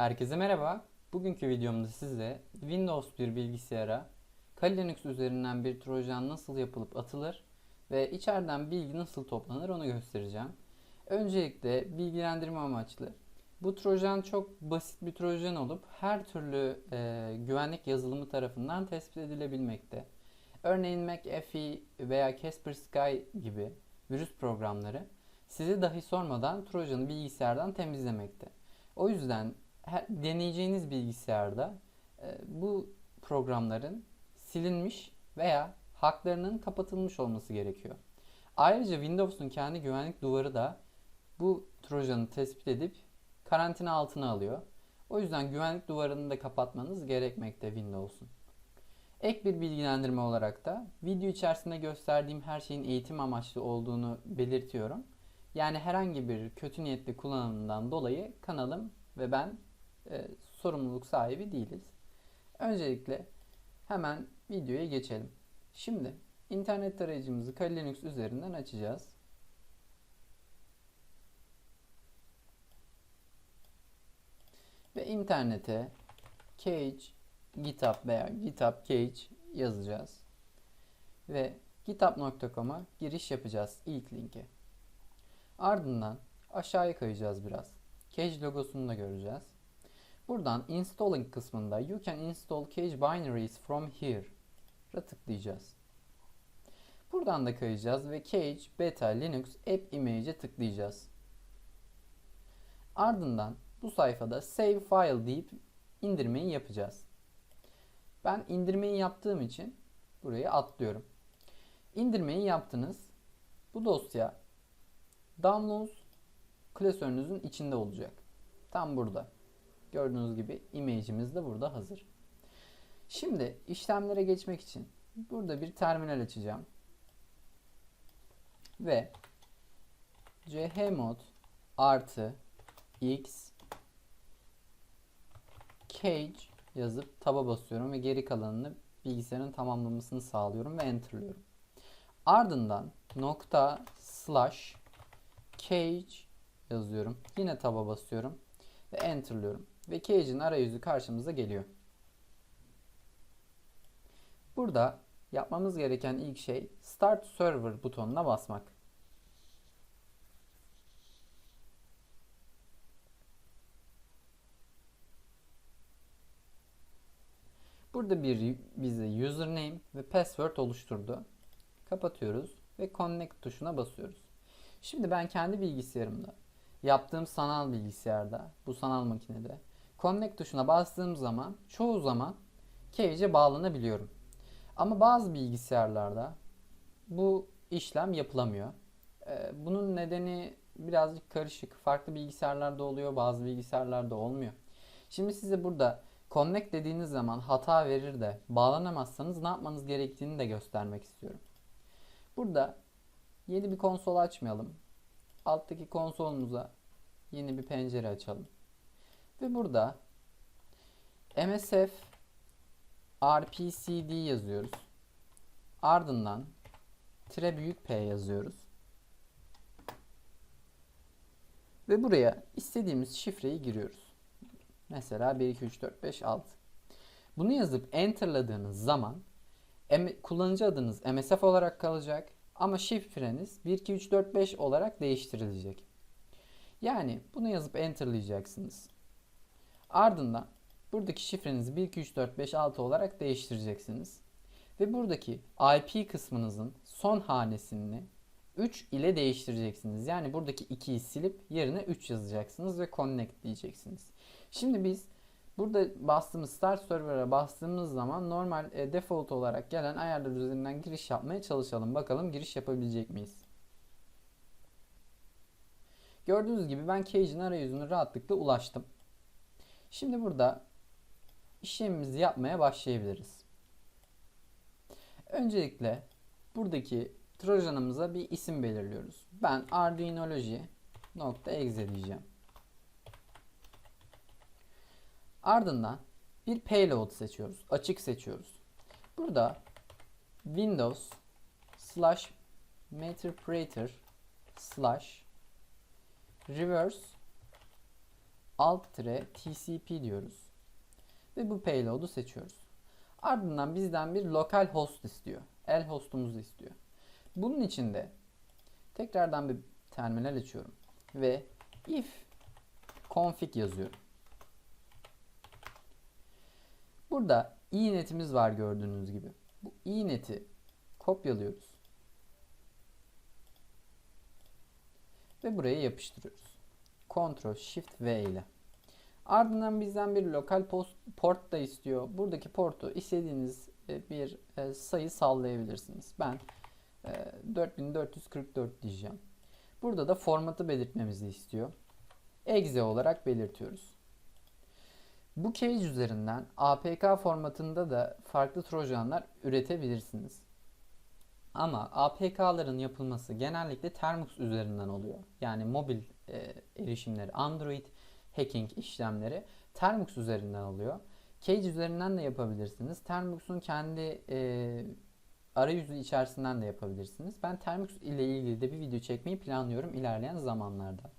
Herkese merhaba. Bugünkü videomda size Windows bir bilgisayara Kali Linux üzerinden bir trojan nasıl yapılıp atılır ve içeriden bilgi nasıl toplanır onu göstereceğim. Öncelikle bilgilendirme amaçlı. Bu trojan çok basit bir trojan olup her türlü e, güvenlik yazılımı tarafından tespit edilebilmekte. Örneğin McAfee veya Kaspersky gibi virüs programları sizi dahi sormadan trojanı bilgisayardan temizlemekte. O yüzden her, deneyeceğiniz bilgisayarda e, bu programların silinmiş veya haklarının kapatılmış olması gerekiyor. Ayrıca Windows'un kendi güvenlik duvarı da bu trojanı tespit edip karantina altına alıyor. O yüzden güvenlik duvarını da kapatmanız gerekmekte Windows'un. Ek bir bilgilendirme olarak da video içerisinde gösterdiğim her şeyin eğitim amaçlı olduğunu belirtiyorum. Yani herhangi bir kötü niyetli kullanımından dolayı kanalım ve ben e, sorumluluk sahibi değiliz. Öncelikle hemen videoya geçelim. Şimdi internet tarayıcımızı Kali Linux üzerinden açacağız. Ve internete Cage GitHub veya GitHub Cage yazacağız. Ve github.com'a giriş yapacağız ilk linke. Ardından aşağıya kayacağız biraz. Cage logosunu da göreceğiz. Buradan installing kısmında you can install Cage binaries from here'a tıklayacağız. Buradan da kayacağız ve Cage Beta Linux App Image'e tıklayacağız. Ardından bu sayfada Save File deyip indirmeyi yapacağız. Ben indirmeyi yaptığım için burayı atlıyorum. İndirmeyi yaptınız. Bu dosya Downloads klasörünüzün içinde olacak. Tam burada. Gördüğünüz gibi image'imiz de burada hazır. Şimdi işlemlere geçmek için burada bir terminal açacağım. Ve chmod artı x cage yazıp taba basıyorum ve geri kalanını bilgisayarın tamamlamasını sağlıyorum ve enterlıyorum. Ardından nokta slash cage yazıyorum. Yine taba basıyorum ve enterlıyorum. Ve cage'in arayüzü karşımıza geliyor. Burada yapmamız gereken ilk şey Start Server butonuna basmak. Burada bir bize username ve password oluşturdu. Kapatıyoruz ve connect tuşuna basıyoruz. Şimdi ben kendi bilgisayarımda yaptığım sanal bilgisayarda, bu sanal makinede connect tuşuna bastığım zaman çoğu zaman Cage'e bağlanabiliyorum. Ama bazı bilgisayarlarda bu işlem yapılamıyor. Ee, bunun nedeni birazcık karışık. Farklı bilgisayarlarda oluyor, bazı bilgisayarlarda olmuyor. Şimdi size burada connect dediğiniz zaman hata verir de bağlanamazsanız ne yapmanız gerektiğini de göstermek istiyorum. Burada yeni bir konsol açmayalım. Alttaki konsolumuza yeni bir pencere açalım. Ve burada MSF RPCD yazıyoruz. Ardından tire büyük P yazıyoruz. Ve buraya istediğimiz şifreyi giriyoruz. Mesela 1 2 3 4 5 6. Bunu yazıp enterladığınız zaman kullanıcı adınız MSF olarak kalacak ama şifreniz 1 2 3 4 5 olarak değiştirilecek. Yani bunu yazıp enterlayacaksınız. Ardından buradaki şifrenizi 1 2 3 4 5 6 olarak değiştireceksiniz. Ve buradaki IP kısmınızın son hanesini 3 ile değiştireceksiniz. Yani buradaki 2'yi silip yerine 3 yazacaksınız ve connect diyeceksiniz. Şimdi biz burada bastığımız start server'a bastığımız zaman normal e, default olarak gelen ayarlar üzerinden giriş yapmaya çalışalım. Bakalım giriş yapabilecek miyiz? Gördüğünüz gibi ben Cage'in arayüzüne rahatlıkla ulaştım. Şimdi burada işlemimizi yapmaya başlayabiliriz. Öncelikle buradaki trojanımıza bir isim belirliyoruz. Ben arduinology.exe diyeceğim. Ardından bir payload seçiyoruz. Açık seçiyoruz. Burada Windows slash Meterpreter slash reverse alt-tcp diyoruz. Ve bu payload'u seçiyoruz. Ardından bizden bir lokal host istiyor. El hostumuzu istiyor. Bunun için de tekrardan bir terminal açıyorum. Ve if config yazıyorum. Burada e-netimiz var gördüğünüz gibi. Bu e-neti kopyalıyoruz. Ve buraya yapıştırıyoruz. Ctrl Shift V ile. Ardından bizden bir lokal post, port da istiyor. Buradaki portu istediğiniz e, bir e, sayı sallayabilirsiniz. Ben 4444 e, diyeceğim. Burada da formatı belirtmemizi istiyor. Exe olarak belirtiyoruz. Bu cage üzerinden APK formatında da farklı trojanlar üretebilirsiniz. Ama APK'ların yapılması genellikle Termux üzerinden oluyor. Yani mobil e, erişimleri, Android hacking işlemleri Termux üzerinden oluyor. Cage üzerinden de yapabilirsiniz. Termux'un kendi e, arayüzü içerisinden de yapabilirsiniz. Ben Termux ile ilgili de bir video çekmeyi planlıyorum ilerleyen zamanlarda.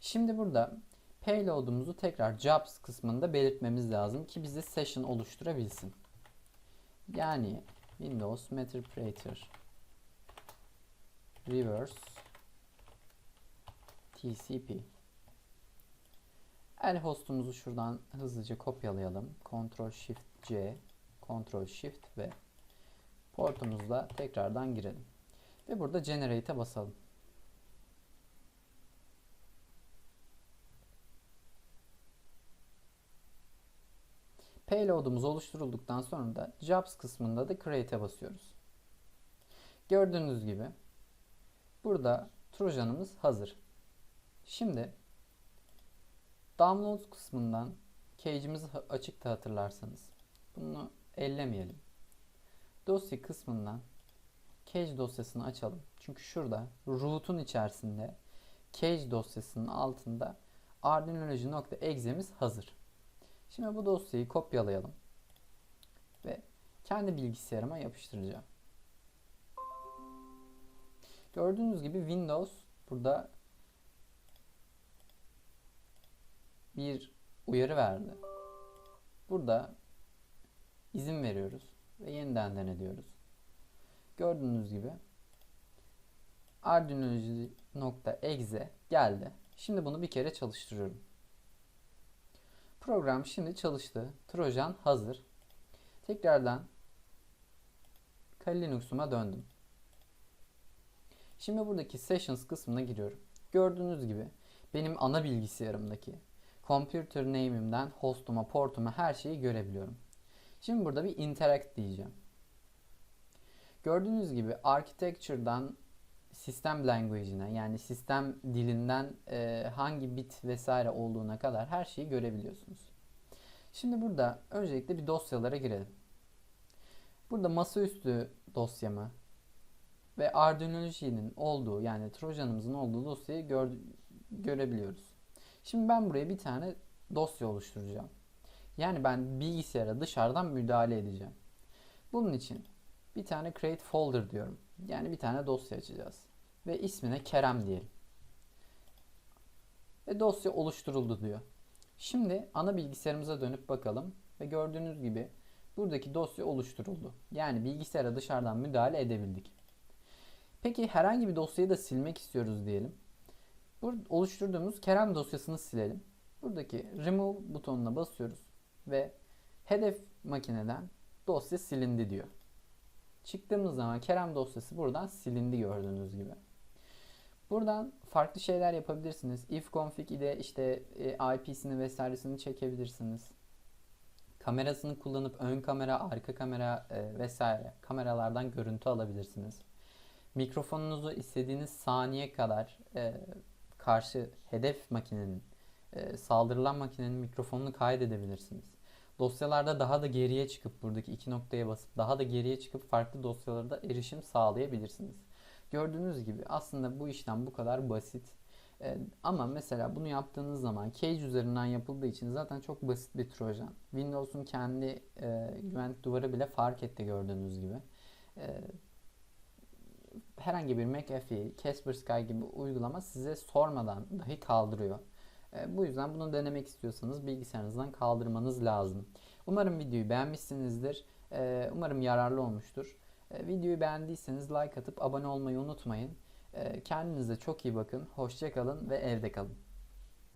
Şimdi burada payload'umuzu tekrar jobs kısmında belirtmemiz lazım ki bize session oluşturabilsin. Yani Windows Meterpreter reverse TCP El hostumuzu şuradan hızlıca kopyalayalım. Ctrl Shift C, Ctrl Shift ve portumuzla tekrardan girelim. Ve burada Generate'e basalım. Payload'umuz oluşturulduktan sonra da Jobs kısmında da Create'e basıyoruz. Gördüğünüz gibi burada Trojan'ımız hazır. Şimdi Downloads kısmından cage'imiz açıktı hatırlarsanız. Bunu ellemeyelim. Dosya kısmından cage dosyasını açalım. Çünkü şurada root'un içerisinde cage dosyasının altında arduinology.exe'miz hazır. Şimdi bu dosyayı kopyalayalım. Ve kendi bilgisayarıma yapıştıracağım. Gördüğünüz gibi Windows burada bir uyarı verdi. Burada izin veriyoruz ve yeniden denediyoruz. Gördüğünüz gibi arduino.exe geldi. Şimdi bunu bir kere çalıştırıyorum. Program şimdi çalıştı. Trojan hazır. Tekrardan Kali Linux'uma döndüm. Şimdi buradaki Sessions kısmına giriyorum. Gördüğünüz gibi benim ana bilgisayarımdaki computer name'imden host'uma, port'uma her şeyi görebiliyorum. Şimdi burada bir interact diyeceğim. Gördüğünüz gibi architecture'dan sistem language'ine yani sistem dilinden e, hangi bit vesaire olduğuna kadar her şeyi görebiliyorsunuz. Şimdi burada öncelikle bir dosyalara girelim. Burada masaüstü dosyamı ve Arduino'nun olduğu yani Trojan'ımızın olduğu dosyayı gör, görebiliyoruz. Şimdi ben buraya bir tane dosya oluşturacağım. Yani ben bilgisayara dışarıdan müdahale edeceğim. Bunun için bir tane create folder diyorum. Yani bir tane dosya açacağız. Ve ismine Kerem diyelim. Ve dosya oluşturuldu diyor. Şimdi ana bilgisayarımıza dönüp bakalım. Ve gördüğünüz gibi buradaki dosya oluşturuldu. Yani bilgisayara dışarıdan müdahale edebildik. Peki herhangi bir dosyayı da silmek istiyoruz diyelim. Burada oluşturduğumuz Kerem dosyasını silelim. Buradaki remove butonuna basıyoruz ve hedef makineden dosya silindi diyor. Çıktığımız zaman Kerem dosyası buradan silindi gördüğünüz gibi. Buradan farklı şeyler yapabilirsiniz. If config ile işte e, IP'sini vesairesini çekebilirsiniz. Kamerasını kullanıp ön kamera, arka kamera e, vesaire kameralardan görüntü alabilirsiniz. Mikrofonunuzu istediğiniz saniye kadar e, karşı hedef makinenin e, saldırılan makinenin mikrofonunu kaydedebilirsiniz. Dosyalarda daha da geriye çıkıp buradaki iki noktaya basıp daha da geriye çıkıp farklı dosyalara da erişim sağlayabilirsiniz. Gördüğünüz gibi aslında bu işlem bu kadar basit. Ee, ama mesela bunu yaptığınız zaman Cage üzerinden yapıldığı için zaten çok basit bir trojan. Windows'un kendi e, güvenlik duvarı bile fark etti gördüğünüz gibi. E, herhangi bir McAfee, Kaspersky gibi uygulama size sormadan dahi kaldırıyor. E, bu yüzden bunu denemek istiyorsanız bilgisayarınızdan kaldırmanız lazım. Umarım videoyu beğenmişsinizdir. E, umarım yararlı olmuştur. E, videoyu beğendiyseniz like atıp abone olmayı unutmayın. E, kendinize çok iyi bakın. Hoşça kalın ve evde kalın.